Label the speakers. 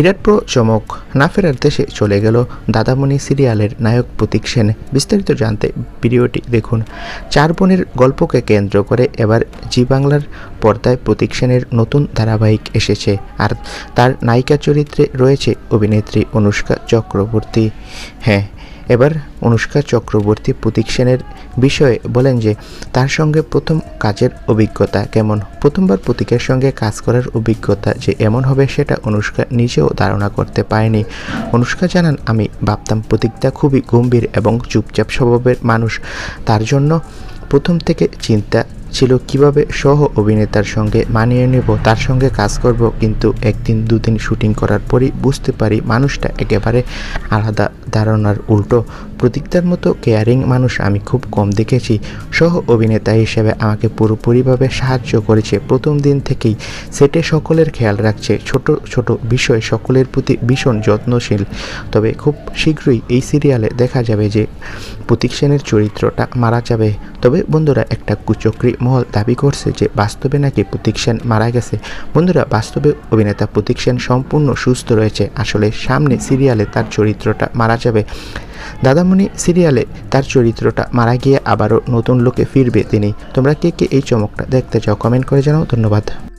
Speaker 1: বিরাট pro চমক না ফেরার দেশে চলে গেল দাদামণি সিরিয়ালের নায়ক প্রতীক সেন। বিস্তারিত জানতে ভিডিওটি দেখুন। চার বোনের গল্পকে কেন্দ্র করে এবার জি বাংলার পর্দায় প্রতীক সেনের নতুন ধারাবাহিক এসেছে আর তার নায়িকা চরিত্রে রয়েছে অভিনেত্রী অনুষ্কা চক্রবর্তী। হ্যাঁ এবার অনুষ্কা চক্রবর্তী প্রতীক সেনের বিষয়ে বলেন যে, তার সঙ্গে প্রথম কাজের অভিজ্ঞতা কেমন? প্রথমবার প্রতীকের সঙ্গে কাজ করার অভিজ্ঞতা যে এমন হবে সেটা অনুষ্কা নিজেও ধারণা করতে পারেনি। অনুষ্কা জানান, আমি ভাবতাম প্রতীকটা খুবই গম্ভীর এবং চুপচাপ স্বভাবের মানুষ। তার জন্য প্রথম থেকে চিন্তা ছিল কীভাবে সহ অভিনেতার সঙ্গে মানিয়ে নেব, তার সঙ্গে কাজ করব, কিন্তু একদিন দুদিন শুটিং করার পরই বুঝতে পারি মানুষটা একেবারে আলাদা ধারণার উল্টো। প্রতীকটার মতো কেয়ারিং মানুষ আমি খুব কম দেখেছি। সহ অভিনেতা হিসেবে আমাকে পুরোপুরিভাবে সাহায্য করেছে। প্রথম দিন থেকেই সেটে সকলের খেয়াল রাখছে। ছোট ছোট বিষয় সকলের প্রতি ভীষণ যত্নশীল। তবে খুব শীঘ্রই এই সিরিয়ালে দেখা যাবে যে প্রতীক সেনের চরিত্রটা মারা যাবে। তবে বন্ধুরা, একটা কুচক্রী মহল দাবি করছে যে বাস্তবে নাকি প্রতীক সেন মারা গেছে। বন্ধুরা, বাস্তবে অভিনেতা প্রতীক সেন সম্পূর্ণ সুস্থ রয়েছে। আসলে সামনে সিরিয়ালে তার চরিত্রটা মারা যাবে। দাদামণি সিরিয়ালে তার চরিত্রটা মারা গিয়ে আবারও নতুন লোকে ফিরবে তিনি। তোমরা কে কে এই চমকটা দেখতে চাও কমেন্ট করে জানাও। ধন্যবাদ।